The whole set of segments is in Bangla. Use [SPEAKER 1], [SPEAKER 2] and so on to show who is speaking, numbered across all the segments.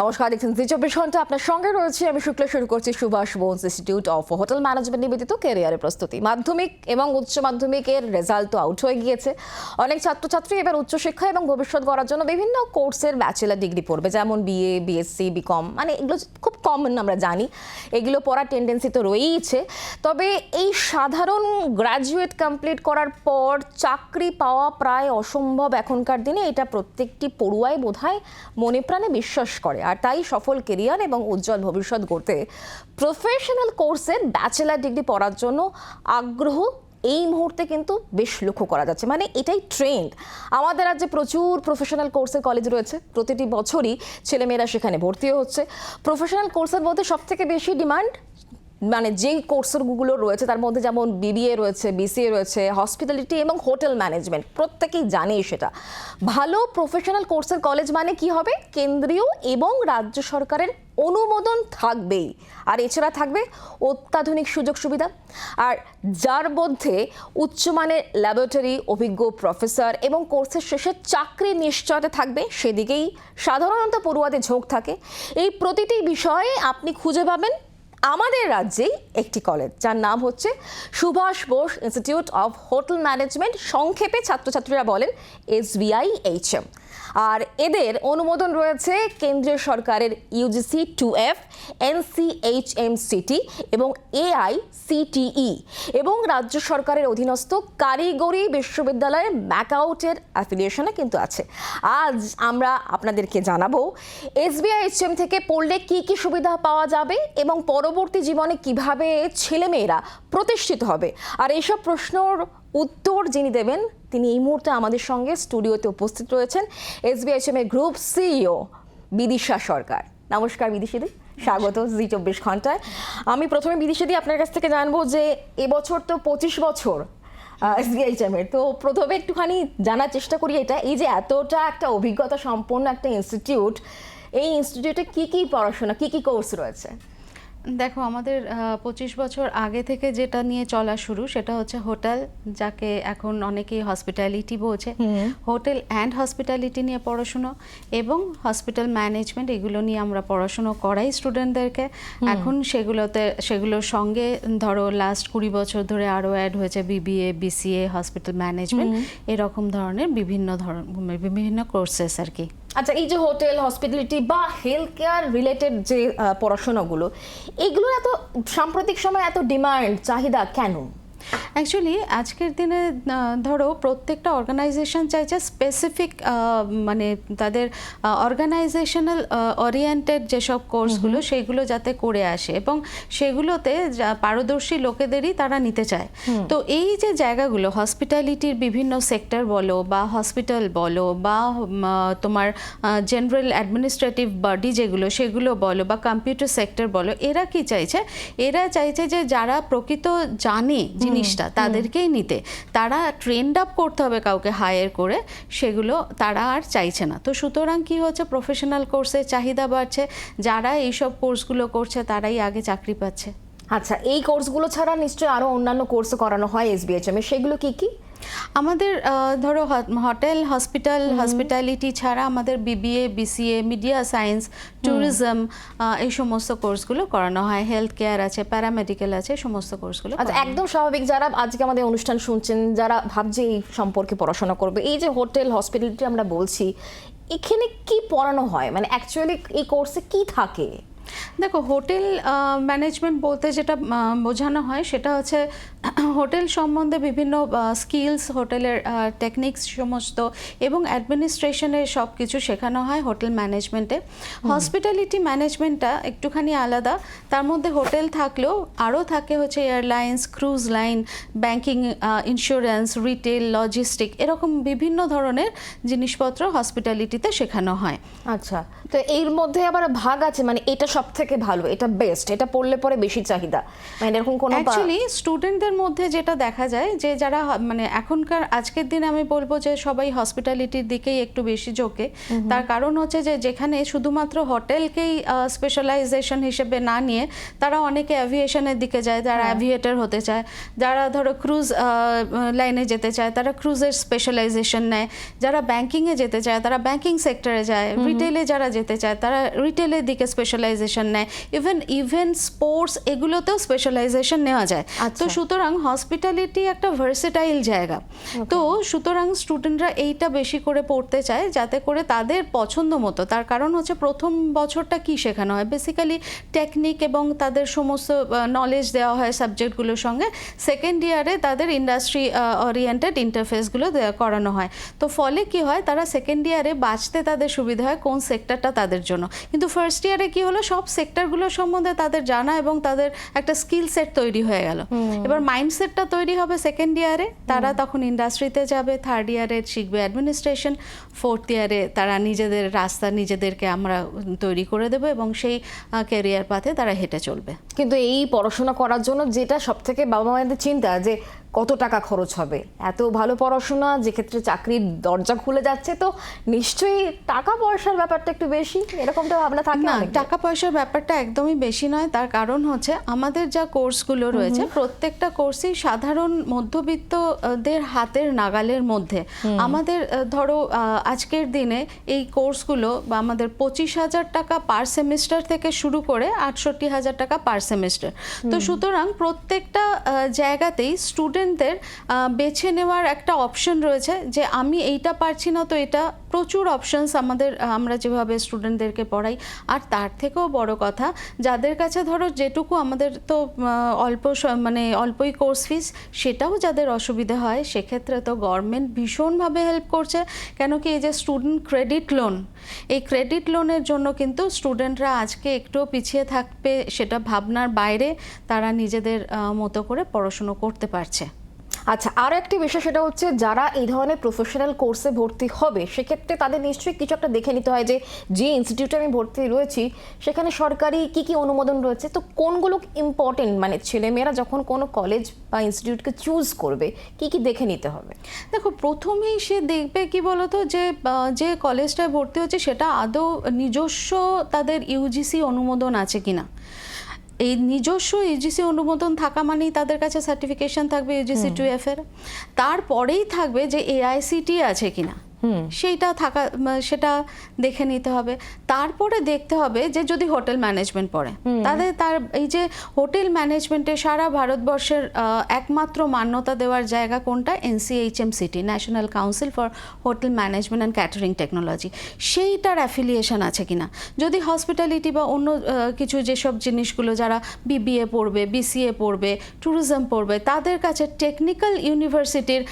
[SPEAKER 1] নমস্কার, দেখছেন জি চব্বিশ ঘণ্টা। আপনার সঙ্গে রয়েছে আমি শুক্লা, শুরু করছি Subhash Bose institute of hotel management নিবেদিত ক্যারিয়ারের প্রস্তুতি। মাধ্যমিক এবং উচ্চ মাধ্যমিকের রেজাল্ট তো আউট হয়ে গিয়েছে। অনেক ছাত্রছাত্রী এবার উচ্চশিক্ষা এবং ভবিষ্যৎ গড়ার জন্য বিভিন্ন কোর্সের ব্যাচেলার ডিগ্রি পড়বে, যেমন বিএ বিএসসি বিকম মানে এগুলো খুব কমন আমরা জানি। এগুলো পড়ার টেন্ডেন্সি তো রয়েইছে। তবে এই সাধারণ গ্র্যাজুয়েট কমপ্লিট করার পর চাকরি পাওয়া প্রায় অসম্ভব এখনকার দিনে। এটা প্রত্যেকটি পড়ুয়াই বোধহয় মনে প্রাণে বিশ্বাস করে। আর তাই সফল কেরিয়ার এবং উজ্জ্বল ভবিষ্যৎ গড়তে প্রফেশনাল কোর্সে ব্যাচেলার ডিগ্রি পড়ার জন্য আগ্রহ এই মুহূর্তে কিন্তু বেশ লক্ষ্য করা যাচ্ছে। মানে এটাই ট্রেন্ড আমাদের রাজ্যে প্রচুর প্রফেশনাল কোর্সের কলেজ রয়েছে। প্রতিটি বছরই ছেলেমেয়েরা সেখানে ভর্তিও হচ্ছে। প্রফেশনাল কোর্সের মধ্যে সবথেকে বেশি ডিমান্ড মানে যেই কোর্সগুলো রয়েছে, তার মধ্যে যেমন বিবিএ রয়েছে বিসিএ রয়েছে হসপিটালিটি এবং হোটেল ম্যানেজমেন্ট প্রত্যেকেই জানেই সেটা। ভালো প্রফেশনাল কোর্সের কলেজ মানে কি হবে? কেন্দ্রীয় এবং রাজ্য সরকারের অনুমোদন থাকবেই। আর এছাড়া থাকবে অত্যাধুনিক সুযোগ সুবিধা। আর যার মধ্যে উচ্চমানের ল্যাবরেটরি অভিজ্ঞ প্রফেসর এবং কোর্সের শেষে চাকরি নিশ্চয়তা থাকবে, সেদিকেই সাধারণত পড়ুয়াদের ঝোঁক থাকে। এই প্রতিটি বিষয়ে আপনি খুঁজে পাবেন আমাদের রাজ্যেই একটি কলেজ যার নাম হচ্ছে Subhash Bose institute of hotel management সংক্ষেপে ছাত্রছাত্রীরা বলেন এস আর এদের অনুমোদন রয়েছে কেন্দ্রীয় সরকারের ইউজিসি টু এফ এনসিএইচএমসিটি এবং এআই সিটিই এবং রাজ্য সরকারের অধীনস্থ কারিগরি বিশ্ববিদ্যালয়ের ম্যাকআউটের অ্যাফিলিয়েশনে কিন্তু আছে। আজ আমরা আপনাদেরকে জানাব এসবিআই এইচএম থেকে পড়লে কি কি সুবিধা পাওয়া যাবে এবং পরবর্তী জীবনে কীভাবে ছেলেমেয়েরা প্রতিষ্ঠিত হবে? আর এইসব প্রশ্নর উত্তর যিনি দেবেন, তিনি এই মুহূর্তে আমাদের সঙ্গে স্টুডিওতে উপস্থিত রয়েছেন এসবিআইএম এর গ্রুপ সিইও বিদিশা সরকার। নমস্কার বিদিশাদি, স্বাগত জি চব্বিশ ঘন্টায়। আমি প্রথমে বিদিশাদি, আপনার কাছ থেকে জানব যে এবছর তো পঁচিশ বছর এসবিআইএম এর। তো প্রথমে একটুখানি জানার চেষ্টা করি এটা, এই যে এতটা একটা অভিজ্ঞতা সম্পন্ন একটা ইনস্টিটিউট, এই ইনস্টিটিউটে কি কি পড়াশোনা, কি কি কোর্স রয়েছে?
[SPEAKER 2] দেখো আমাদের পঁচিশ বছর আগে থেকে যেটা নিয়ে চলা শুরু সেটা হচ্ছে হোটেল যাকে এখন অনেকেই হসপিটালিটি বোঝে হোটেল অ্যান্ড হসপিটালিটি নিয়ে পড়াশুনো এবং হসপিটাল ম্যানেজমেন্ট এগুলো নিয়ে আমরা পড়াশুনো করাই স্টুডেন্টদেরকে এখন সেগুলোতে সেগুলোর সঙ্গে ধরো লাস্ট কুড়ি বছর ধরে আরও অ্যাড হয়েছে বিবিএ বিসিএ হসপিটাল ম্যানেজমেন্ট এরকম ধরনের বিভিন্ন ধরন বিভিন্ন কোর্সেস আর কি।
[SPEAKER 1] আচ্ছা এই যে হোটেল হসপিটালিটি বা হেলথ কেয়ার রিলেটেড যে পড়াশোনাগুলো, এগুলোর এত সাম্প্রতিক সময় এত ডিমান্ড চাহিদা কেন?
[SPEAKER 2] অ্যাকচুয়ালি আজকের দিনে ধরো প্রত্যেকটা অর্গানাইজেশন চাইছে স্পেসিফিক মানে তাদের অর্গানাইজেশনাল ওরিয়েন্টেড যেসব কোর্সগুলো সেইগুলো যাতে করে আসে এবং সেগুলোতে যা- পারদর্শী লোকেদেরই তারা নিতে চায়। তো এই যে জায়গাগুলো হসপিটালিটির বিভিন্ন সেক্টর বলো বা হসপিটাল বলো বা তোমার জেনারেল অ্যাডমিনিস্ট্রেটিভ বডি যেগুলো সেগুলো বলো বা কম্পিউটার সেক্টর বলো এরা কি চাইছে? এরা চাইছে যে যারা প্রকৃত জানে জিনিসটা তাদেরকেই নিতে। তারা ট্রেন্ড আপ করতে হবে কাউকে হায়ার করে সেগুলো তারা আর চাইছে না। তো সুতরাং কি হচ্ছে? প্রফেশনাল কোর্সের চাহিদা বাড়ছে। যারা এইসব কোর্সগুলো করছে তারাই আগে চাকরি পাচ্ছে।
[SPEAKER 1] আচ্ছা এই কোর্সগুলো ছাড়া নিশ্চয়ই আরও অন্যান্য কোর্স করানো হয় এসবিএইচএম এ সেগুলো কি কি?
[SPEAKER 2] আমাদের ধরো হোটেল হসপিটাল হসপিটালিটি ছাড়া আমাদের BBA BCA media science tourism এই সমস্ত কোর্সগুলো করানো হয়। হেলথ কেয়ার আছে প্যারামেডিক্যাল আছে সমস্ত কোর্সগুলো
[SPEAKER 1] আচ্ছা একদম স্বাভাবিক যারা আজকে আমাদের অনুষ্ঠান শুনছেন যারা ভাবছে এই সম্পর্কে পড়াশোনা করবে এই যে হোটেল হসপিটালিটি আমরা বলছি এখানে কি পড়ানো হয়? মানে অ্যাকচুয়ালি এই কোর্সে কি থাকে?
[SPEAKER 2] দেখো হোটেল ম্যানেজমেন্ট বলতে যেটা বোঝানো হয় সেটা হচ্ছে হোটেল সম্বন্ধে বিভিন্ন স্কিলস হোটেলের টেকনিক্স সমস্ত এবং অ্যাডমিনিস্ট্রেশনের সব কিছু শেখানো হয় হোটেল ম্যানেজমেন্টে হসপিটালিটি ম্যানেজমেন্টটা একটুখানি আলাদা। তার মধ্যে হোটেল থাকলেও আরও থাকে হচ্ছে airlines cruise line banking insurance retail logistic এরকম বিভিন্ন ধরনের জিনিসপত্র হসপিটালিটিতে শেখানো হয়।
[SPEAKER 1] আচ্ছা তো এর মধ্যে আবার ভাগ আছে মানে এটা সব থেকে ভালো এটা বেস্ট এটা পড়লে পরে বেশি চাহিদা। মানে এরকম কোনো
[SPEAKER 2] অ্যাকচুয়ালি স্টুডেন্টদের মধ্যে যেটা দেখা যায় যে যারা মানে এখনকার আজকের দিনে আমি বলব যে সবাই হসপিটালিটির দিকেই একটু বেশি ঝোঁকে। তার কারণ হচ্ছে যে যেখানে শুধুমাত্র হোটেলকেই স্পেশালাইজেশন হিসেবে না নিয়ে তারা অনেকে অ্যাভিয়েশনের দিকে যায় যারা অ্যাভিয়েটার হতে চায়। যারা ধরো ক্রুজ লাইনে যেতে চায় তারা ক্রুজের স্পেশালাইজেশন নেয়। যারা ব্যাংকিংয়ে যেতে চায় তারা ব্যাংকিং সেক্টরে যায়। রিটেলে যারা যেতে চায় তারা রিটেলের দিকে স্পেশালাইজেশন নেয়। ইভেন ইভেন্ট স্পোর্টস এগুলোতেও স্পেশালাইজেশন নেওয়া যায়। তো
[SPEAKER 1] আচ্ছা।
[SPEAKER 2] সুতরাং হসপিটালিটি একটা ভার্সেটাইল জায়গা। তো সুতরাং স্টুডেন্টরা এইটা বেশি করে পড়তে চায় যাতে করে তাদের পছন্দ মতো। তার কারণ হচ্ছে প্রথম বছরটা কি শেখানো হয়? বেসিক্যালি টেকনিক এবং তাদের সমস্ত নলেজ দেওয়া হয় সাবজেক্টগুলোর সঙ্গে। সেকেন্ড ইয়ারে তাদের ইন্ডাস্ট্রি ওরিয়েন্টেড ইন্টারফেসগুলো করানো হয়। তো ফলে কি হয়? তারা সেকেন্ড ইয়ারে বাঁচতে তাদের সুবিধা হয় কোন সেক্টরটা তাদের জন্য। কিন্তু ফার্স্ট ইয়ারে কি হলো? সব সেক্টরগুলোর সম্বন্ধে তাদের জানা এবং তাদের একটা স্কিল সেট তৈরি হয়ে গেল। এবার মাইন্ডসেটটা তৈরি হবে সেকেন্ড ইয়ারে তারা তখন ইন্ডাস্ট্রিতে যাবে থার্ড ইয়ারে শিখবে অ্যাডমিনিস্ট্রেশন ফোর্থ ইয়ারে তারা নিজেদের রাস্তা নিজেদেরকে আমরা তৈরি করে দেবো এবং সেই ক্যারিয়ার পাথে তারা হেঁটে চলবে।
[SPEAKER 1] কিন্তু এই পড়াশোনা করার জন্য যেটা সব থেকে বাবা মায়েদের চিন্তা যে কত টাকা খরচ হবে? এত ভালো পড়াশোনা যেক্ষেত্রে চাকরির দরজা খুলে যাচ্ছে তো নিশ্চয়ই টাকা পয়সার ব্যাপারটা একটু বেশি? এরকমটা ভাবনা থাকে
[SPEAKER 2] না টাকা পয়সার ব্যাপারটা একদমই বেশি নয়। তার কারণ হচ্ছে আমাদের যা কোর্সগুলো রয়েছে প্রত্যেকটা কোর্সই সাধারণ মধ্যবিত্তদের হাতের নাগালের মধ্যে। আমাদের ধরো আজকের দিনে এই কোর্সগুলো বা আমাদের পঁচিশ হাজার টাকা পার সেমিস্টার থেকে শুরু করে আটষট্টি হাজার টাকা পার সেমিস্টার। তো সুতরাং প্রত্যেকটা জায়গাতেই জায়গাতেই স্টুডেন্টদের বেছে নেওয়ার একটা অপশন রয়েছে যে আমি এইটা পারছি না, তো এটা প্রচুর অপশনস আমাদের, আমরা যেভাবে স্টুডেন্টদেরকে পড়াই। আর তার থেকেও বড় কথা, যাদের কাছে ধরো যেটুকু আমাদের তো অল্প মানে অল্পই কোর্স ফিস সেটাও যাদের অসুবিধা হয়, সেক্ষেত্রে তো গভর্নমেন্ট ভীষণভাবে হেল্প করছে। কেন কি এই যে স্টুডেন্ট ক্রেডিট লোন এই ক্রেডিট লোনের জন্য কিন্তু স্টুডেন্টরা আজকে একটুও পিছিয়ে থাকবে, সেটা ভাবনার বাইরে তারা নিজেদের মতো করে পড়াশুনো করতে পারছে।
[SPEAKER 1] আচ্ছা আরও একটি বিষয় সেটা হচ্ছে যারা এই ধরনের প্রফেশনাল কোর্সে ভর্তি হবে, সেক্ষেত্রে তাদের নিশ্চয়ই কিছু একটা দেখে নিতে হয় যে যে ইনস্টিটিউটে আমি ভর্তি রয়েছি, সেখানে সরকারি কি কি অনুমোদন রয়েছে? তো কোনগুলো ইম্পর্টেন্ট মানে ছেলেমেয়েরা যখন কোনো কলেজ বা ইনস্টিটিউটকে চুজ করবে, কি কি দেখে নিতে হবে?
[SPEAKER 2] দেখো, প্রথমেই সে দেখবে কি বলতো যে যে কলেজটায় ভর্তি হচ্ছে, সেটা আদৌ নিজস্ব তাদের ইউজিসি অনুমোদন আছে কিনা। এই নিজস্ব ইউজিসি অনুমোদন থাকা মানেই তাদের কাছে সার্টিফিকেশন থাকবে ইউজিসি টু এফ এর। তারপরেই থাকবে যে এআইসিটি আছে কিনা। সেইটা থাকা সেটা দেখে নিতে হবে। তারপরে দেখতে হবে যে যদি হোটেল ম্যানেজমেন্ট পড়ে তাদের তার এই যে হোটেল ম্যানেজমেন্টে সারা ভারতবর্ষের একমাত্র মান্যতা দেওয়ার জায়গা কোনটা? NCHM CT national council for hotel management and catering technology. সেইটার অ্যাফিলিয়েশন আছে কিনা? যদি হসপিটালিটি বা অন্য কিছু যেসব জিনিসগুলো যারা বিবিএ পড়বে বিসিএ পড়বে ট্যুরিজম পড়বে তাদের কাছে টেকনিক্যাল ইউনিভার্সিটির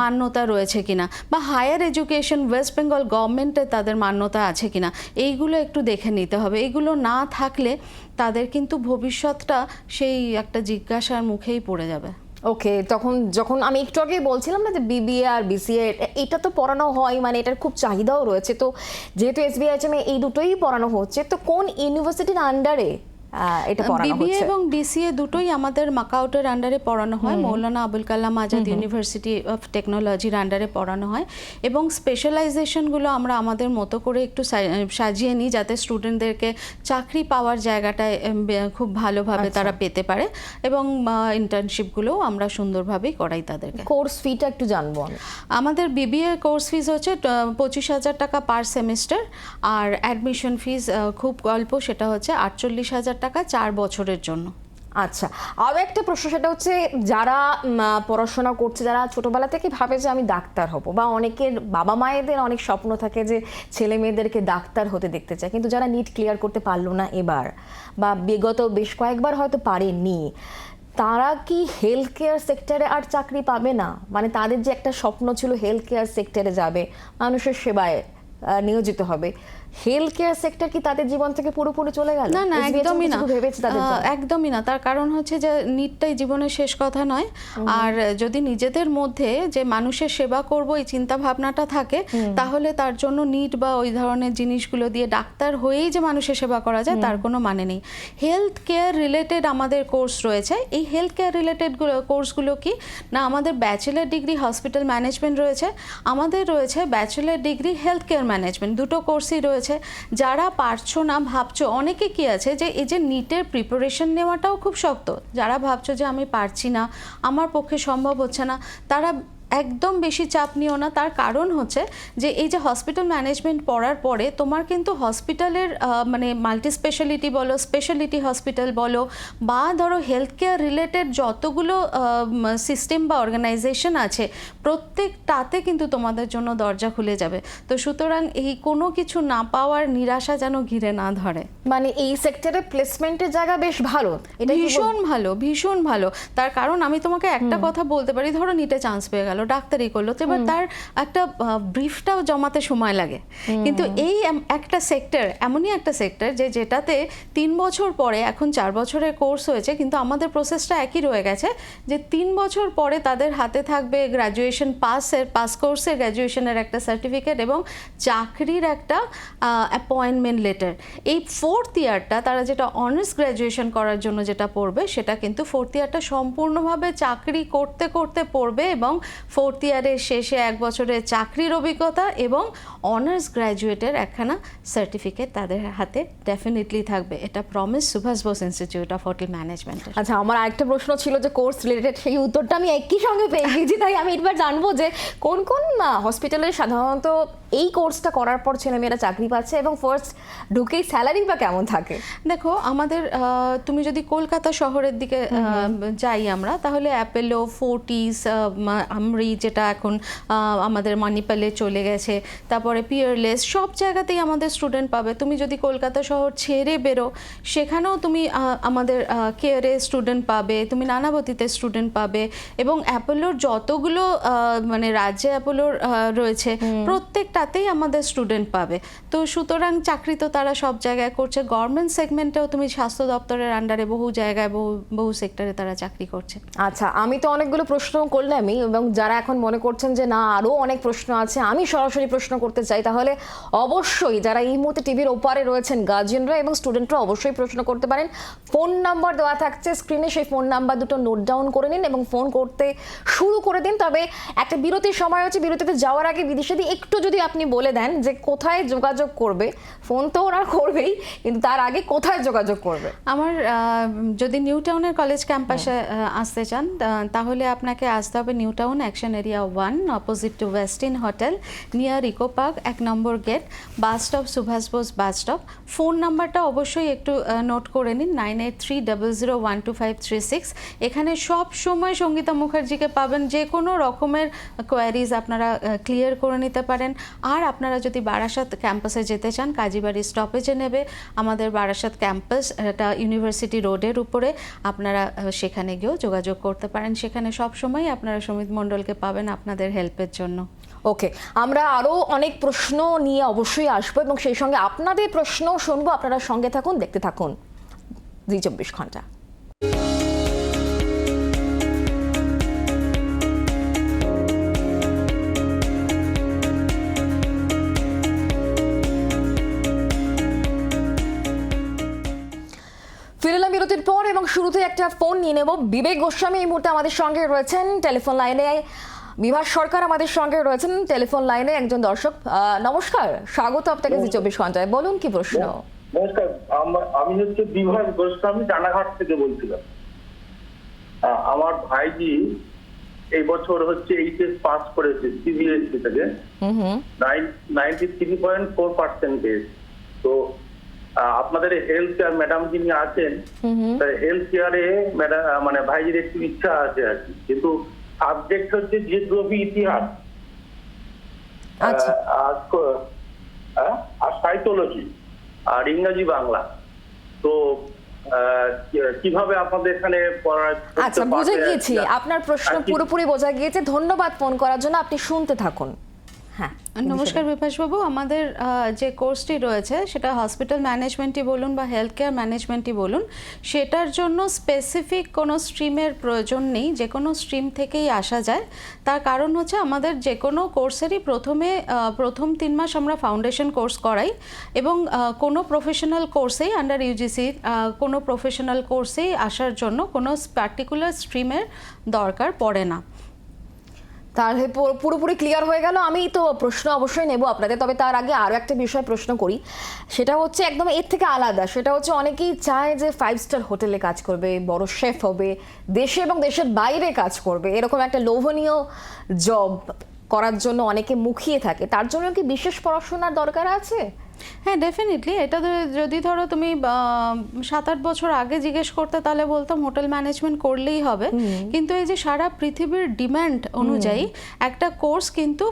[SPEAKER 2] মান্যতা রয়েছে কিনা? বা হায়ার এডুকেশন ওয়েস্ট বেঙ্গল গভর্নমেন্টে তাদের মান্যতা আছে কিনা, এইগুলো একটু দেখে নিতে হবে। এইগুলো না থাকলে তাদের কিন্তু ভবিষ্যৎটা সেই একটা জিজ্ঞাসার মুখেই পড়ে যাবে।
[SPEAKER 1] ওকে, তখন যখন আমি একটু আগে বলছিলাম না যে বিবিএ আর বিসিএ এটা তো পড়ানো হয় মানে এটার খুব চাহিদাও রয়েছে। তো যেহেতু এসবিআইএমে এই দুটোই পড়ানো হচ্ছে, তো কোন ইউনিভার্সিটির আন্ডারে এটা পড়ানো
[SPEAKER 2] বিবিএ
[SPEAKER 1] হচ্ছে।
[SPEAKER 2] এবং বিসিএ দুটোই আমাদের মাকাউটের আন্ডারে পড়ানো হয়। মৌলানা আবুল কালাম আজাদ ইউনিভার্সিটি অফ টেকনোলজির আন্ডারে পড়ানো হয় এবং স্পেশালাইজেশনগুলো আমরা আমাদের মতো করে একটু সাজিয়ে নিই যাতে স্টুডেন্টদেরকে চাকরি পাওয়ার জায়গাটায় খুব ভালোভাবে তারা পেতে পারে এবং ইন্টার্নশিপগুলোও আমরা সুন্দরভাবেই করাই তাদেরকে।
[SPEAKER 1] কোর্স ফিটা একটু জানব আমি।
[SPEAKER 2] আমাদের বিবিএ কোর্স ফিস হচ্ছে পঁচিশ হাজার টাকা পার সেমিস্টার আর অ্যাডমিশন ফিস খুব অল্প সেটা হচ্ছে আটচল্লিশ হাজার টাকা চার বছরের জন্য।
[SPEAKER 1] আচ্ছা আরও একটা প্রশ্ন, সেটা হচ্ছে যারা পড়াশোনা করছে, যারা ছোটোবেলা থেকে ভাবে যে আমি ডাক্তার হব, বা অনেকের বাবা মায়েদের অনেক স্বপ্ন থাকে যে ছেলে মেয়েদেরকে ডাক্তার হতে দেখতে চায়, কিন্তু যারা নিট ক্লিয়ার করতে পারল না এবার, বা বিগত বেশ কয়েকবার হয়তো পারেনি তারা কি হেলথ কেয়ার সেক্টরে আর চাকরি পাবে না? মানে তাদের যে একটা স্বপ্ন ছিল হেলথ কেয়ার সেক্টরে যাবে, মানুষের সেবায় নিয়োজিত হবে হেলথ কেয়ার সেক্টর কি তাদের জীবন থেকে পুরোপুরি চলে গেল?
[SPEAKER 2] না না একদমই না। একদমই না। তার কারণ হচ্ছে যে নিটটাই জীবনের শেষ কথা নয়। আর যদি নিজেদের মধ্যে যে মানুষের সেবা করব এই চিন্তা ভাবনাটা থাকে তাহলে তার জন্য নিট বা ওই ধরনের জিনিসগুলো দিয়ে ডাক্তার হয়েই যে মানুষের সেবা করা যায় তার কোনো মানে নেই। হেলথ কেয়ার রিলেটেড আমাদের কোর্স রয়েছে। এই হেলথ কেয়ার রিলেটেড কোর্সগুলো কি? না আমাদের ব্যাচেলার ডিগ্রি হসপিটাল ম্যানেজমেন্ট রয়েছে। আমাদের রয়েছে bachelor degree health care management দুটো কোর্সই রয়েছে। যারা পারছ না, ভাবছ, অনেকে কি আছে যে এই যে নিটের প্রিপারেশন নেওয়াটাও খুব শক্ত। যারা ভাবছ যে আমি পারছি না, আমার পক্ষে সম্ভব হচ্ছে না, তারা একদম বেশি চাপ নিও না। তার কারণ হচ্ছে যে এই যে হসপিটাল ম্যানেজমেন্ট পড়ার পরে তোমার কিন্তু হসপিটালের মানে মাল্টি স্পেশালিটি বলো স্পেশালিটি হসপিটাল বলো বা ধরো হেলথ কেয়ার রিলেটেড যতগুলো সিস্টেম বা অর্গানাইজেশন আছে প্রত্যেকটাতে কিন্তু তোমাদের জন্য দরজা খুলে যাবে। তো সুতরাং এই কোনো কিছু না পাওয়ার নিরাশা যেন ঘিরে না ধরে।
[SPEAKER 1] মানে এই সেক্টরে প্লেসমেন্টের জায়গা বেশ ভালো। এটা
[SPEAKER 2] ভীষণ ভালো ভীষণ ভালো। তার কারণ আমি তোমাকে একটা কথা বলতে পারি ধরো নিটে চান্স পেয়ে গেল ডাক্তারি করল। তো এবার তার একটা ব্রিফটাও জমাতে সময় লাগে। কিন্তু এই একটা সেক্টর এমনই একটা সেক্টর যে যেটাতে তিন বছর পরে এখন চার বছরের কোর্স হয়েছে কিন্তু আমাদের প্রসেসটা একই রয়ে গেছে যে তিন বছর পরে তাদের হাতে থাকবে গ্র্যাজুয়েশন পাসের পাস কোর্সের গ্র্যাজুয়েশনের একটা সার্টিফিকেট এবং চাকরির একটা অ্যাপয়েন্টমেন্ট লেটার এই ফোর্থ ইয়ারটা তারা যেটা অনার্স গ্র্যাজুয়েশন করার জন্য যেটা পড়বে সেটা কিন্তু ফোর্থ ইয়ারটা সম্পূর্ণভাবে চাকরি করতে করতে পড়বে এবং ফোর্থ ইয়ারের শেষে এক বছরের চাকরির অভিজ্ঞতা এবং অনার্স গ্র্যাজুয়েটের একখানা সার্টিফিকেট তাদের হাতে ডেফিনেটলি থাকবে। এটা promise Subhash Bose institute of hotel management
[SPEAKER 1] আচ্ছা আমার আরেকটা প্রশ্ন ছিল যে কোর্স রিলেটেড সেই উত্তরটা আমি একই সঙ্গে পেয়ে গেছি তাই আমি এবার জানব যে কোন কোন হসপিটালে সাধারণত এই কোর্সটা করার পর ছেলেমেয়েরা চাকরি পাচ্ছে এবং ফার্স্ট ঢুকেই স্যালারি বা কেমন থাকে?
[SPEAKER 2] দেখো আমাদের তুমি যদি কলকাতা শহরের দিকে যাই আমরা তাহলে অ্যাপেলো ফোর্টিস আমরি যেটা এখন আমাদের মানিপালে চলে গেছে। তারপরে পিয়ারলেস সব জায়গাতেই আমাদের স্টুডেন্ট পাবে। তুমি যদি কলকাতা শহর ছেড়ে বেরো সেখানেও তুমি আমাদের কেয়ারে স্টুডেন্ট পাবে তুমি নানাবতীতে স্টুডেন্ট পাবে এবং অ্যাপোলোর যতগুলো মানে রাজ্যে অ্যাপোলোর রয়েছে প্রত্যেকটাতেই আমাদের স্টুডেন্ট পাবে। তো সুতরাং চাকরি তো তারা সব জায়গায় করছে। গভর্নমেন্ট সেগমেন্টেও তুমি স্বাস্থ্য দপ্তরের আন্ডারে বহু জায়গায় বহু বহু সেক্টরে তারা চাকরি করছে।
[SPEAKER 1] আচ্ছা আমি তো অনেকগুলো প্রশ্ন করলামই এবং যারা এখন মনে করছেন যে না আরও অনেক প্রশ্ন আছে আমি সরাসরি প্রশ্ন করতে চাই। তাহলে অবশ্যই যারা এই মুহূর্তে টিভির ওপারে রয়েছেন গার্জিয়ানরা এবং স্টুডেন্টরা অবশ্যই প্রশ্ন করতে পারেন। ফোন নাম্বার দেওয়া থাকছে স্ক্রিনে সেই ফোন নাম্বার দুটো নোট ডাউন করে নিন এবং ফোন করতে শুরু করে দিন। তবে একটা বিরতির সময় হচ্ছে বিরতিতে যাওয়ার আগে বিদেশে একটু যদি আপনি বলে দেন যে কোথায় যোগাযোগ করবে ফোন তো ওরা করবেই কিন্তু তার আগে কোথায় যোগাযোগ করবে?
[SPEAKER 2] আমার যদি নিউ টাউনের কলেজ ক্যাম্পাসে আসতে চান তাহলে আপনাকে আসতে হবে New Town action area one opposite to Westin hotel near Eco Park এক নম্বর gate bus stop Subhash Bose bus stop phone নাম্বারটা অবশ্যই একটু নোট করে নিন nine eight three double zero one two five three six এখানে সব সময় সঙ্গীতা মুখার্জিকে পাবেন, যে কোনো রকমের কোয়ারিজ আপনারা ক্লিয়ার করে নিতে পারেন। আর আপনারা যদি বারাসাত ক্যাম্পাসে যেতে চান, কাজীবাড়ি স্টপেজে নেবে। আমাদের বারাসাত ক্যাম্পাস এটা ইউনিভার্সিটি রোডের উপরে। আপনারা সেখানে গিয়েও যোগাযোগ করতে পারেন। সেখানে সব সময় আপনারা সমিত মণ্ডলকে পাবেন আপনাদের হেল্পের জন্য।
[SPEAKER 1] ওকে আমরা আরও অনেক প্রশ্ন নিয়ে অবশ্যই আসব এবং সেই সঙ্গে আপনাদের প্রশ্ন শুনব। আপনারা সঙ্গে থাকুন, দেখতে থাকুন। দুই চব্বিশ ঘণ্টা। শুরুতে একটা ফোন নিয়ে নেব। বিবেক গোস্বামী এই মুহূর্তে আমাদের সঙ্গে রয়েছেন। টেলিফোন লাইনে বিভাস সরকার আমাদের সঙ্গে রয়েছেন। টেলিফোন লাইনে একজন দর্শক। নমস্কার। স্বাগত আপনাকে জি চব্বিশ ঘন্টায়। বলুন কি প্রশ্ন?
[SPEAKER 3] নমস্কার। আম- হচ্ছে বিভাস গোস্বামী রানাঘাট থেকে বলছিলাম। আমার ভাইজি এই বছর হচ্ছে এইচএস পাস করেছে সিবিএসসি থেকে।
[SPEAKER 1] হুম হুম।
[SPEAKER 3] Ninety three point four percentage তো আপনাদের হেলথ কেয়ার ম্যাডাম যিনি আছেন হেলথ কেয়ারে মানে ভাইজির একটু ইচ্ছা আছে আর কি। কিন্তু সাবজেক্ট হচ্ছে জিওগ্রাফি ইতিহাস
[SPEAKER 1] আচ্ছা।
[SPEAKER 3] আর হ্যাঁ? সাইকোলজি আর ইংরাজি বাংলা। তো কীভাবে আপনাদের এখানে
[SPEAKER 1] আচ্ছা বুঝে গিয়েছি। আপনার প্রশ্ন পুরোপুরি বোঝা গিয়েছে। ধন্যবাদ ফোন করার জন্য। আপনি শুনতে থাকুন। হ্যাঁ
[SPEAKER 2] নমস্কার বিপাশবাবু আমাদের যে কোর্সটি রয়েছে সেটা হসপিটাল ম্যানেজমেন্টই বলুন বা হেলথ কেয়ার ম্যানেজমেন্টই বলুন সেটার জন্য স্পেসিফিক কোনো স্ট্রিমের প্রয়োজন নেই যে কোনো স্ট্রিম থেকেই আসা যায়। তার কারণ হচ্ছে আমাদের যে কোনো কোর্সেরই প্রথমে প্রথম তিন মাস আমরা ফাউন্ডেশন কোর্স করাই এবং কোনো প্রফেশনাল কোর্সেই আন্ডার ইউজিসি কোনো প্রফেশনাল কোর্সেই আসার জন্য কোনো পার্টিকুলার স্ট্রিমের দরকার পড়ে না।
[SPEAKER 1] তাহলে পুরোপুরি ক্লিয়ার হয়ে গেল। আমি তো প্রশ্ন অবশ্যই নেব আপনাদের, তবে তার আগে আরও একটা বিষয় প্রশ্ন করি। সেটা হচ্ছে একদম এর থেকে আলাদা। সেটা হচ্ছে অনেকেই চায় যে ফাইভ স্টার হোটেলে কাজ করবে, বড় শেফ হবে, দেশে এবং দেশের বাইরে কাজ করবে। এরকম একটা লোভনীয় জব করার জন্য অনেকে মুখিয়ে থাকে। তার জন্য কি বিশেষ পড়াশোনার দরকার আছে?
[SPEAKER 2] হ্যাঁ ডেফিনেটলি এটা যদি ধরো তুমি সাত আট বছর আগে জিজ্ঞেস করতে তাহলে বলতাম হোটেল ম্যানেজমেন্ট করলেই হবে। কিন্তু এই যে সারা পৃথিবীর ডিম্যান্ড অনুযায়ী একটা কোর্স কিন্তু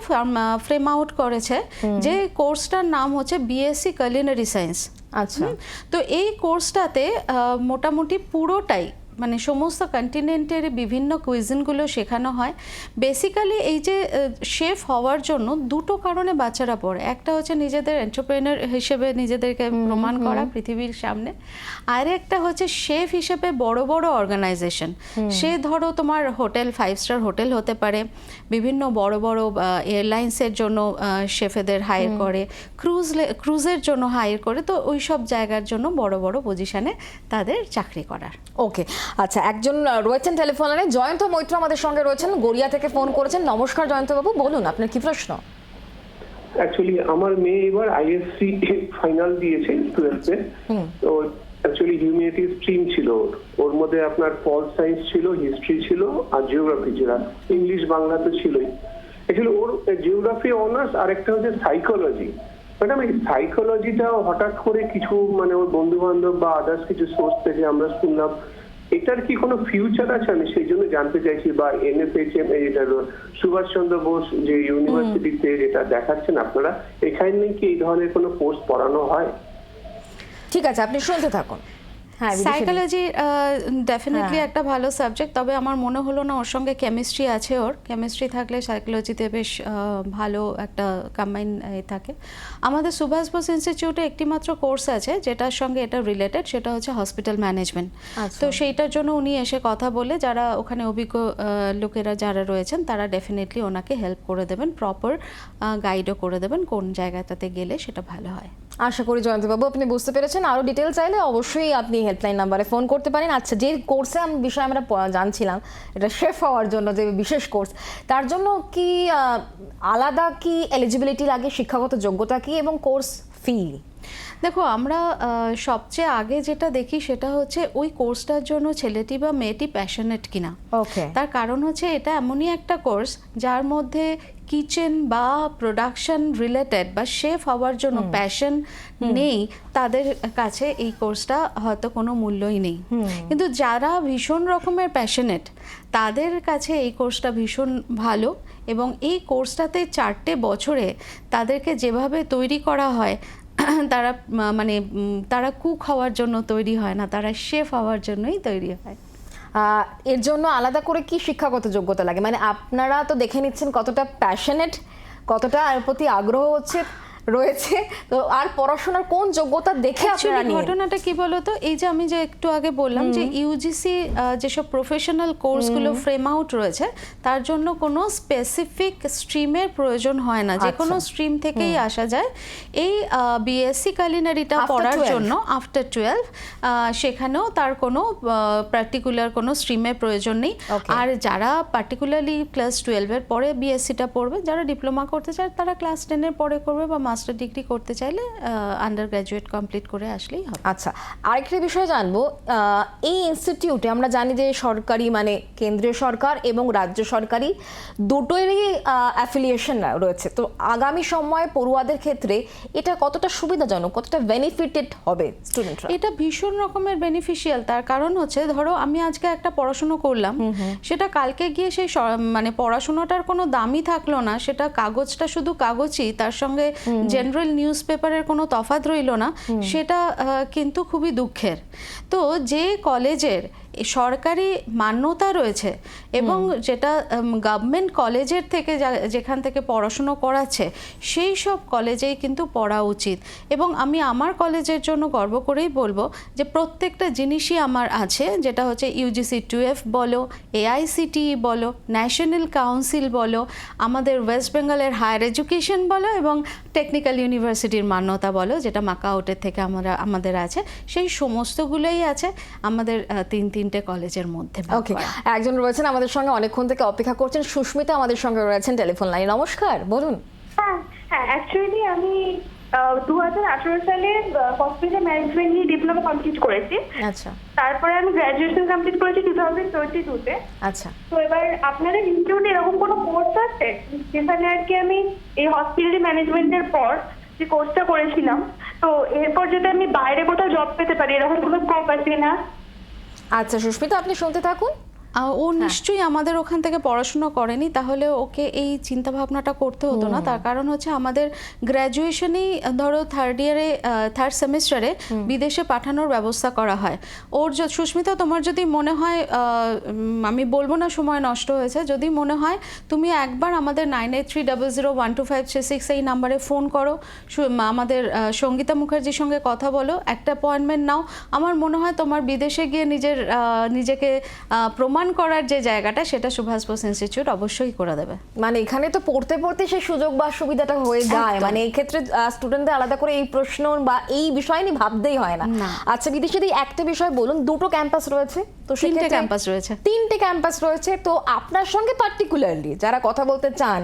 [SPEAKER 2] ফ্রেম আউট করেছে যে কোর্সটার নাম হচ্ছে বিএসসি কালিনারি সায়েন্স
[SPEAKER 1] আচ্ছা।
[SPEAKER 2] তো এই কোর্সটাতে মোটামুটি পুরোটাই মানে সমস্ত কন্টিনেন্টের বিভিন্ন কুইজিনগুলো শেখানো হয়। বেসিক্যালি এই যে শেফ হওয়ার জন্য দুটো কারণে বাচ্চারা পড়ে। একটা হচ্ছে নিজেদের এন্টারপ্রেনার হিসেবে নিজেদেরকে প্রমাণ করা পৃথিবীর সামনে। আর একটা হচ্ছে শেফ হিসেবে বড় বড় অর্গানাইজেশন সে ধরো তোমার হোটেল ফাইভ স্টার হোটেল হতে পারে। বিভিন্ন বড় বড় এয়ারলাইন্সের জন্য শেফেদের হায়ার করে। ক্রুজ ক্রুজের জন্য হায়ার করে। তো ওই সব জায়গার জন্য বড় বড় পজিশনে তাদের চাকরি করার।
[SPEAKER 1] ওকে আচ্ছা একজন রয়েছেন টেলিফোন জয়ন্ত মৈত্র আমাদের সঙ্গে রয়েছেন গড়িয়া থেকে ফোন করেছেন। নমস্কার জয়ন্তবাবু বলুন আপনার কি প্রশ্ন?
[SPEAKER 4] অ্যাকচুয়ালি আমার মেয়ে এবার আইএসসি ফাইনাল দিয়েছে টুয়েলভে তো অ্যাকচুয়ালি হিউম্যানিটি স্ট্রিম ছিল ওর। ওর মধ্যে আপনার পল সায়েন্স ছিল হিস্ট্রি ছিল আর জিওগ্রাফি ছিল। ইংলিশ বাংলা তো ছিলই। অ্যাকচুয়ালি ওর জিওগ্রাফি অনার্স আর একটা হচ্ছে সাইকোলজি ম্যাডাম এই সাইকোলজিটা হঠাৎ করে কিছু মানে ওর বন্ধু বান্ধব বা আদার্স কিছু সোর্স থেকে আমরা শুনলাম এটার কি কোনো ফিউচার আছে? আমি সেই জন্য জানতে চাইছি বা এনএফএইচএম সুভাষ চন্দ্র বোস যে ইউনিভার্সিটিতে যেটা দেখাচ্ছেন আপনারা এখানে কি এই ধরনের কোনো কোর্স পড়ানো হয়?
[SPEAKER 1] ঠিক আছে আপনি শুনতে থাকুন।
[SPEAKER 2] সাইকোলজি ডেফিনেটলি
[SPEAKER 1] হ্যাঁ।
[SPEAKER 2] একটা ভালো সাবজেক্ট তবে আমার মনে হলো না ওর সঙ্গে কেমিস্ট্রি আছে ওর। কেমিস্ট্রি থাকলে সাইকোলজিতে বেশ ভালো একটা কম্বাইন থাকে। আমাদের সুভাষ বোস ইনস্টিটিউটে একটিমাত্র কোর্স আছে যেটার সঙ্গে এটা রিলেটেড সেটা হচ্ছে হসপিটাল ম্যানেজমেন্ট
[SPEAKER 1] আচ্ছা।
[SPEAKER 2] তো সেইটার জন্য উনি এসে কথা বলে যারা ওখানে অভিজ্ঞ লোকেরা যারা রয়েছেন তারা ডেফিনেটলি ওনাকে হেল্প করে দেবেন প্রপার গাইডও করে দেবেন কোন জায়গাটাতে গেলে সেটা ভালো হয়।
[SPEAKER 1] আশা করি জয়ন্তবাবু আপনি বুঝতে পেরেছেন। আরও ডিটেল চাইলে অবশ্যই আপনি হেল্পলাইন নাম্বারে ফোন করতে পারেন। আচ্ছা যে কোর্সে আমি বিষয়ে আমরা জানছিলাম এটা শেফ হওয়ার জন্য যে বিশেষ কোর্স তার জন্য কি আলাদা কি এলিজিবিলিটি লাগে শিক্ষাগত যোগ্যতা কি এবং কোর্স ফি
[SPEAKER 2] দেখো আমরা সবচেয়ে আগে যেটা দেখি সেটা হচ্ছে ওই কোর্সটার জন্য ছেলেটি বা মেয়েটি প্যাশনেট কিনা।
[SPEAKER 1] ওকে
[SPEAKER 2] তার কারণ হচ্ছে এটা এমনই একটা কোর্স যার মধ্যে কিচেন বা প্রোডাকশন রিলেটেড বা শেফ হওয়ার জন্য প্যাশন নেই তাদের কাছে এই কোর্সটা হয়তো কোনো মূল্যই নেই। কিন্তু যারা ভীষণ রকমের প্যাশনেট তাদের কাছে এই কোর্সটা ভীষণ ভালো এবং এই কোর্সটাতে চারটে বছরে তাদেরকে যেভাবে তৈরি করা হয় তারা মানে তারা কুক হওয়ার জন্য তৈরি হয় না তারা শেফ হওয়ার জন্যই তৈরি হয়।
[SPEAKER 1] এর জন্য আলাদা করে কি শিক্ষাগত যোগ্যতা লাগে? মানে আপনারা তো দেখে নিচ্ছেন কতটা প্যাশনেট কতটা এর প্রতি আগ্রহ হচ্ছে। রয়েছে। তো আর পড়াশোনার কোন যোগ্যতা দেখে আপনারা নিয়ে
[SPEAKER 2] ঘটনাটা কি বলতো? এই যে আমি যে একটু আগে বললাম যে ইউজিসি যেসব প্রফেশনাল কোর্সগুলো ফ্রেম আউট রয়েছে তার জন্য কোনো স্পেসিফিক স্ট্রিমের প্রয়োজন হয় না। যে কোনো
[SPEAKER 1] আচ্ছা।
[SPEAKER 2] স্ট্রিম থেকেই আসা যায়। এই বিএসসি কালিনারিটা পড়ার জন্য আফটার টুয়েলভ সেখানেও তার কোনো পার্টিকুলার কোনো স্ট্রিমের প্রয়োজন নেই। আর যারা পার্টিকুলারলি ক্লাস টুয়েলভের পরে বিএসসিটা পড়বে যারা ডিপ্লোমা করতে চায় তারা ক্লাস টেনের পরে করবে বা মাস্টার ডিগ্রি করতে চাইলে আন্ডার গ্র্যাজুয়েট কমপ্লিট করে আসলেই হবে।
[SPEAKER 1] আচ্ছা আরেকটা বিষয় জানব এই ইনস্টিটিউটে আমরা জানি যে সরকারি মানে কেন্দ্রীয় সরকার এবং রাজ্য সরকারি দুটোরই অ্যাফিলিয়েশন রয়েছে। তো আগামী সময়ে পড়ুয়াদের ক্ষেত্রে এটা কতটা সুবিধাজনক কতটা বেনিফিটেড হবে স্টুডেন্টরা
[SPEAKER 2] এটা ভীষণ রকমের বেনিফিশিয়াল তার কারণ হচ্ছে ধরো আমি আজকে একটা পড়াশুনো করলাম সেটা কালকে গিয়ে সেই মানে পড়াশোনাটার কোনো দামই থাকল না সেটা কাগজটা শুধু কাগজই তার সঙ্গে জেনারেল নিউজ পেপারের কোনো তফাত রইল না সেটা কিন্তু খুবই দুঃখের। তো যে কলেজের সরকারি মান্যতা রয়েছে এবং যেটা গভর্নমেন্ট কলেজের থেকে যা- যেখান থেকে পড়াশুনো করাচ্ছে সেই সব কলেজেই কিন্তু পড়া উচিত। এবং আমি আমার কলেজের জন্য গর্ব করেই বলব যে প্রত্যেকটা জিনিসই আমার আছে যেটা হচ্ছে ইউজিসি টুয়েলভ বলো এআইসিটিই E বলো ন্যাশনাল কাউন্সিল বলো আমাদের ওয়েস্ট বেঙ্গলের হায়ার এডুকেশন বলো এবং টেকনিক্যাল ইউনিভার্সিটির মান্যতা বলো যেটা মাকাউটের থেকে আমরা আমাদের আছে সেই সমস্তগুলোই আছে। আমাদের তিন তিন তিনটে কলেজের মধ্যে
[SPEAKER 1] ওকে একজন রয়েছেন আমাদের সঙ্গে অনেকক্ষণ থেকে অপেক্ষা করছেন। সুস্মিতা আমাদের সঙ্গে রয়েছেন টেলিফোন লাইনে। নমস্কার বলুন।
[SPEAKER 5] হ্যাঁ হ্যাঁ অ্যাকচুয়ালি আমি দু হাজার আঠারো সালে হসপিটাল ম্যানেজমেন্ট নিয়ে ডিপ্লোমা কমপ্লিট করেছি।
[SPEAKER 1] আচ্ছা।
[SPEAKER 5] তারপরে আমি গ্র্যাজুয়েশন কমপ্লিট করেছি টু থাউজেন্ড টোয়েন্টি টুতে
[SPEAKER 1] আচ্ছা।
[SPEAKER 5] তো এবার আপনাদের ইনস্টিটিউটে এরকম কোনো কোর্স আছে? যেখানে আর কি আমি এই হসপিটাল ম্যানেজমেন্টের পর যে কোর্সটা করেছিলাম তো এরপর যদি আমি বাইরে কোথাও জব পেতে পারি এরকম কোনো স্কোপ আছে না
[SPEAKER 1] আচ্ছা সুস্মিতা আপনি শুনতে থাকুন।
[SPEAKER 2] ও নিশ্চয়ই আমাদের ওখান থেকে পড়াশোনা করেনি তাহলে ওকে এই চিন্তা ভাবনাটা করতে হতো না। তার কারণ হচ্ছে আমাদের গ্র্যাজুয়েশনেই ধরো থার্ড ইয়ারে থার্ড সেমিস্টারে বিদেশে পাঠানোর ব্যবস্থা করা হয়। ওর সুস্মিতা তোমার যদি মনে হয় আমি বলব না সময় নষ্ট হয়েছে যদি মনে হয় তুমি একবার আমাদের nine eight three double zero one two five three six এই নাম্বারে ফোন করো আমাদের সঙ্গীতা মুখার্জির সঙ্গে কথা বলো একটা অ্যাপয়েন্টমেন্ট নাও। আমার মনে হয় তোমার বিদেশে গিয়ে নিজের নিজেকে আহ, প্রমাণ করার যে জায়গাটা সেটা সুভাষ বোস ইনস্টিটিউট অবশ্যই করে দেবে।
[SPEAKER 1] মানে এখানে তো পড়তে পড়তে সেই সুযোগ বা সুবিধাটা হয়ে যায়। মানে এই ক্ষেত্রে স্টুডেন্টদের আলাদা করে এই প্রশ্ন বা এই বিষয় নিয়ে ভাবতেই হয় না। আচ্ছা বিদেশে যদি একটা বিষয় বলুন দুটো ক্যাম্পাস রয়েছে। তো
[SPEAKER 2] তিনটে ক্যাম্পাস রয়েছে।
[SPEAKER 1] তিনটে ক্যাম্পাস রয়েছে তো আপনার সঙ্গে পার্টিকুলারলি যারা কথা বলতে চান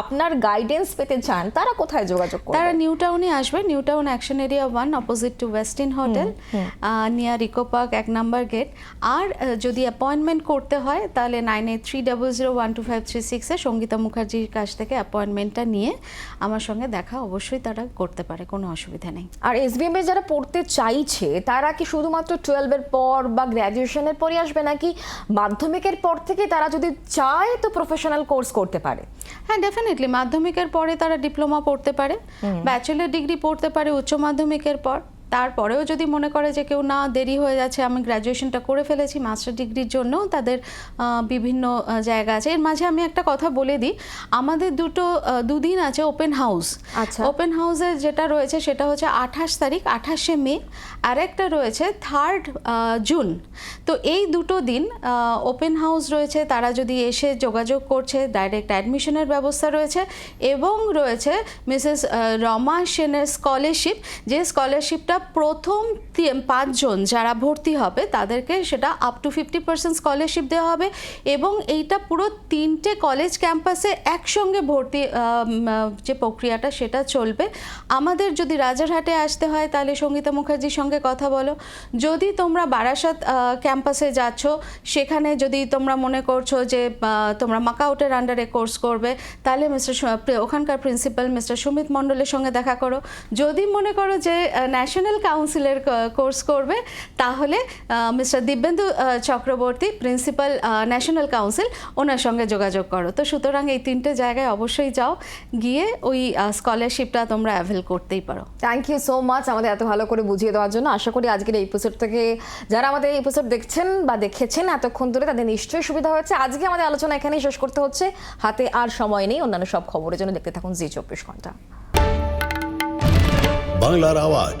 [SPEAKER 1] আপনার গাইডেন্স পেতে চান তারা কোথায় যোগাযোগ
[SPEAKER 2] তারা নিউ টাউনে আসবে New Town action area one opposite to Westin hotel near Eco Park এক নাম্বার গেট আর যদি অ্যাপয়েন্টমেন্ট করতে হয় তাহলে nine eight three double zero one two five three সিক্সে সঙ্গীতা মুখার্জির কাছ থেকে অ্যাপয়েন্টমেন্টটা নিয়ে আমার সঙ্গে দেখা অবশ্যই তারা করতে পারে কোনো অসুবিধা নেই।
[SPEAKER 1] আর এসবিএম এ যারা পড়তে চাইছে তারা কি শুধুমাত্র টুয়েলভের পর বা গ্র্যাজুয়েশনের পরই আসবে নাকি? মাধ্যমিকের পর থেকে তারা যদি চায় তো প্রফেশনাল কোর্স করতে পারে।
[SPEAKER 2] হ্যাঁ ডেফিনেটলি মাধ্যমিকের পরে তারা ডিপ্লোমা পড়তে পারে ব্যাচেলার ডিগ্রি পড়তে পারে উচ্চ মাধ্যমিকের পর। তারপরেও যদি মনে করে যে কেউ না দেরি হয়ে যাচ্ছে আমি গ্র্যাজুয়েশনটা করে ফেলেছি মাস্টার ডিগ্রির জন্যও তাদের বিভিন্ন জায়গা আছে। এর মাঝে আমি একটা কথা বলে দিই আমাদের দুটো দুদিন আছে ওপেন হাউস
[SPEAKER 1] আচ্ছা।
[SPEAKER 2] ওপেন হাউসে যেটা রয়েছে সেটা হচ্ছে আঠাশ তারিখ আঠাশে মে আর একটা রয়েছে থার্ড জুন তো এই দুটো দিন ওপেন হাউস রয়েছে তারা যদি এসে যোগাযোগ করছে ডাইরেক্ট অ্যাডমিশনের ব্যবস্থা রয়েছে এবং রয়েছে মিসেস রমা সেনের স্কলারশিপ যে স্কলারশিপটা প্রথম পাঁচজন যারা ভর্তি হবে, তাদেরকে সেটা up to fifty percent scholarship দেওয়া হবে এবং এইটা পুরো তিনটে কলেজ ক্যাম্পাসে একসঙ্গে ভর্তি যে প্রক্রিয়াটা সেটা চলবে। আমাদের যদি রাজারহাটে আসতে হয়, তাহলে সঙ্গীতা মুখার্জির সঙ্গে কথা বলো। যদি তোমরা বারাসাত ক্যাম্পাসে যাচ্ছ, সেখানে যদি তোমরা মনে করছ যে তোমরা মাকাউটের আন্ডারে কোর্স করবে, তাহলে মিস্টার ওখানকার প্রিন্সিপাল মিস্টার সুমিত মণ্ডলের সঙ্গে দেখা করো। যদি মনে করো যে ন্যাশনাল কাউন্সিলের কোর্স করবে তাহলে mister Dibyendu Chakraborty principal national council ওনার সঙ্গে যোগাযোগ করো। তো সুতরাং এই তিনটে জায়গায় অবশ্যই যাও গিয়ে ওই স্কলারশিপটা তোমরা অ্যাভেল করতেই পারো।
[SPEAKER 1] থ্যাংক ইউ সো মাচ আমাদের এত ভালো করে বুঝিয়ে দেওয়ার জন্য। আশা করি আজকের এই এপিসোড থেকে যারা আমাদের এই এপিসোড দেখছেন বা দেখেছেন এতক্ষণ ধরে তাদের নিশ্চয়ই সুবিধা হয়েছে। আজকে আমাদের আলোচনা এখানেই শেষ করতে হচ্ছে। হাতে আর সময় নেই অন্যান্য সব খবরের জন্য দেখতে থাকুন জি চব্বিশ ঘণ্টা।
[SPEAKER 6] বাংলার আওয়াজ